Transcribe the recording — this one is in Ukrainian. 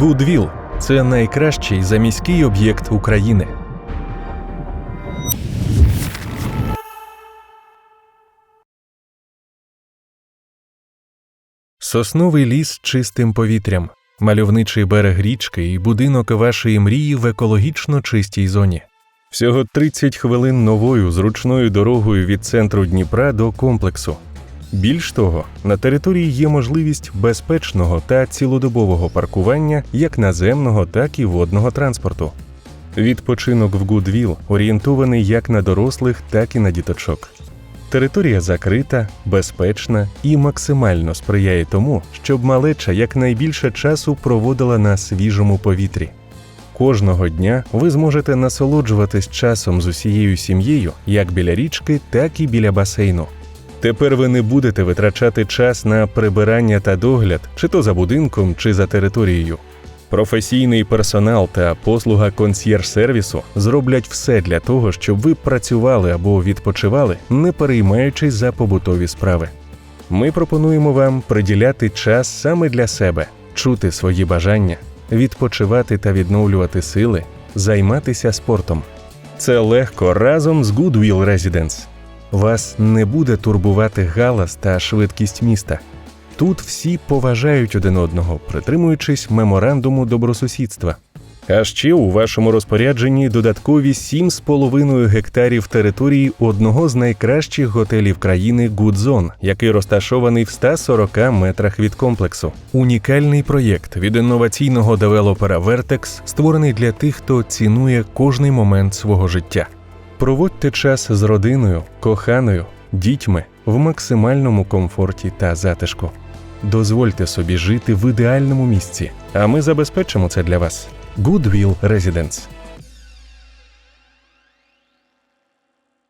Гудвіл це найкращий заміський об'єкт України. Сосновий ліс чистим повітрям, мальовничий берег річки і будинок вашої мрії в екологічно чистій зоні. Всього 30 хвилин новою зручною дорогою від центру Дніпра до комплексу. Більш того, на території є можливість безпечного та цілодобового паркування як наземного, так і водного транспорту. Відпочинок в Гудвіл орієнтований як на дорослих, так і на діточок. Територія закрита, безпечна і максимально сприяє тому, щоб малеча якнайбільше часу проводила на свіжому повітрі. Кожного дня ви зможете насолоджуватись часом з усією сім'єю як біля річки, так і біля басейну. Тепер ви не будете витрачати час на прибирання та догляд, чи то за будинком, чи за територією. Професійний персонал та послуга консьєрж-сервісу зроблять все для того, щоб ви працювали або відпочивали, не переймаючись за побутові справи. Ми пропонуємо вам приділяти час саме для себе, чути свої бажання, відпочивати та відновлювати сили, займатися спортом. Це легко разом з Goodwill Residence. Вас не буде турбувати галас та швидкість міста. Тут всі поважають один одного, притримуючись меморандуму добросусідства. А ще у вашому розпорядженні додаткові 7,5 гектарів території одного з найкращих готелів країни Гудзон, який розташований в 140 метрах від комплексу. Унікальний проєкт від інноваційного девелопера Vertex, створений для тих, хто цінує кожний момент свого життя. Проводьте час з родиною, коханою, дітьми в максимальному комфорті та затишку. Дозвольте собі жити в ідеальному місці, а ми забезпечимо це для вас. Goodwill Residence